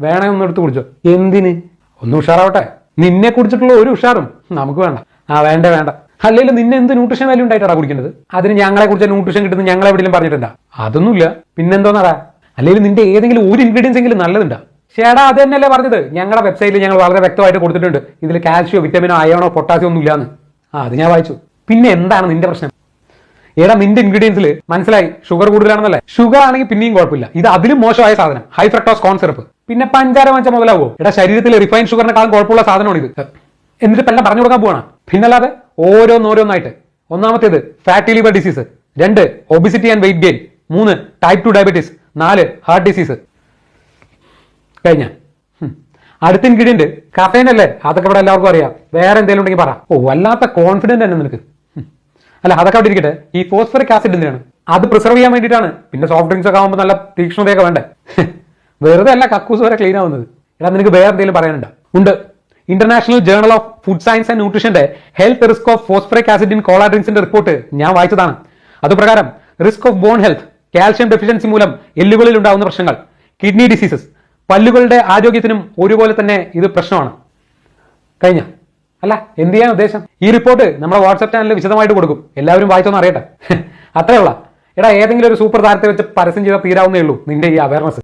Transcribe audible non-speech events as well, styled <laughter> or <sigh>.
വേണേ ഒന്ന് എടുത്ത് കുടിച്ചോ. എന്തിന്? ഒന്ന് ഉഷാറാവട്ടെ. നിന്നെ കുടിച്ചിട്ടുള്ള ഒരു ഉഷാറും നമുക്ക് വേണ്ട. ആ വേണ്ട വേണ്ട. അല്ലെങ്കിൽ നിന്നെ എന്ത് ന്യൂട്രീഷൻ വാല്യൂ ഉണ്ടായിട്ടാണ് കുടിക്കുന്നത്? അതിന് ഞങ്ങളെ കുറിച്ച് ന്യൂട്രീഷൻ കിട്ടുന്ന ഞങ്ങളെ എവിടെയും പറഞ്ഞിട്ടുണ്ടാ? അതൊന്നുമില്ല. പിന്നെന്തോന്നടാ? അല്ലെങ്കിൽ നിന്റെ ഏതെങ്കിലും ഒരു ഇൻഗ്രീഡിയൻസ് എങ്കിലും നല്ലതുണ്ടാ? ചേടാ അത് തന്നെയല്ലേ പറഞ്ഞത്. ഞങ്ങളുടെ വെബ്സൈറ്റിൽ ഞങ്ങൾ വളരെ വ്യക്തമായിട്ട് കൊടുത്തിട്ടുണ്ട്. ഇതിൽ കാൽഷ്യോ വിറ്റമിനോ അയണോ പൊട്ടാസ്യോ ഒന്നും ഇല്ലാന്ന് ആ അത് ഞാൻ വായിച്ചു. പിന്നെ എന്താണ് നിന്റെ പ്രശ്നം? എടാ നിന്റെ ഇൻഗ്രീഡിയൻസിൽ മനസ്സിലായി? ഷുഗർ കൂടുതലാണെന്നല്ലേ? ഷുഗർ ആണെങ്കിൽ പിന്നെയും കുഴപ്പമില്ല. ഇത് അതിലും മോശമായ സാധനം. ഹൈ ഫ്രക്ടോസ് കോൺ സിറപ്പ് പിന്നെ പഞ്ചാര വാങ്ങിച്ച മുതലാവോ എടാ ശരീരത്തിൽ റിഫൈൻ ഷുഗറിനെക്കാളും കുഴപ്പമുള്ള സാധനമാണ് ഇത് എന്നിട്ട് പെല്ലാം പറഞ്ഞു കൊടുക്കാൻ പോവാണ്. പിന്നല്ലാതെ ഓരോന്നോരോന്നായിട്ട്. ഒന്നാമത്തേത് ഫാറ്റി ലിവർ ഡിസീസ് രണ്ട് ഒബിസിറ്റി ആൻഡ് വെയിറ്റ് ഗെയിൻ മൂന്ന് ടൈപ്പ് ടു ഡയബറ്റീസ് നാല് ഹാർട്ട് ഡിസീസ് കഴിഞ്ഞ. അടുത്ത ഇൻഗ്രീഡിയന്റ് കഫേൻ അല്ലേ? അതൊക്കെ ഇവിടെ എല്ലാവർക്കും അറിയാം. വേറെ എന്തെങ്കിലും ഉണ്ടെങ്കിൽ പറ. ഓ വല്ലാത്ത കോൺഫിഡന്റ് തന്നെ നിനക്ക്. അല്ല അതൊക്കെ അവിടെ ഇരിക്കട്ടെ. ഈ ഫോസ്ഫറിക് ആസിഡ് എന്തിനാണ്? അത് പ്രിസർവ് ചെയ്യാൻ വേണ്ടിയിട്ടാണ്. പിന്നെ സോഫ്റ്റ് ഡ്രിങ്ക്സ് ഒക്കെ ആകുമ്പോൾ നല്ല തീക്ഷ്ണതയൊക്കെ വേണ്ടേ? <laughs> വെറുതെ അല്ല കക്കൂസ് വരെ ക്ലീൻ ആവുന്നത്. എടാ നിനക്ക് വേറെ എന്തെങ്കിലും പറയാനുണ്ടോ? ഉണ്ട്. International journal of food science and ന്യൂട്രീഷന്റെ health risk of phosphoric acid in cola ഡ്രിങ്ക്സിന്റെ report ഞാൻ വായിച്ചതാണ്. അതുപ്രകാരം risk of bone health calcium deficiency മൂലം എല്ലുകളിൽ ഉണ്ടാകുന്ന പ്രശ്നങ്ങൾ കിഡ്നി ഡിസീസസ് പല്ലുകളുടെ ആരോഗ്യത്തിനും ഒരുപോലെ തന്നെ ഇത് പ്രശ്നമാണ്. കഴിഞ്ഞ. അല്ല എന്ത് ചെയ്യാൻ ഉദ്ദേശം? ഈ റിപ്പോർട്ട് നമ്മുടെ വാട്സ്ആപ്പ് ചാനലിൽ വിശദമായിട്ട് കൊടുക്കും. എല്ലാവരും വായിച്ചൊന്നും അറിയട്ടെ. <laughs> അത്രയുള്ള എടാ ഏതെങ്കിലും ഒരു സൂപ്പർ താരത്തെ വെച്ച് പരസ്യം ചെയ്താൽ തീരാവുന്നേ ഉള്ളൂ. നിന്റെ ഈ അവയർനെസ്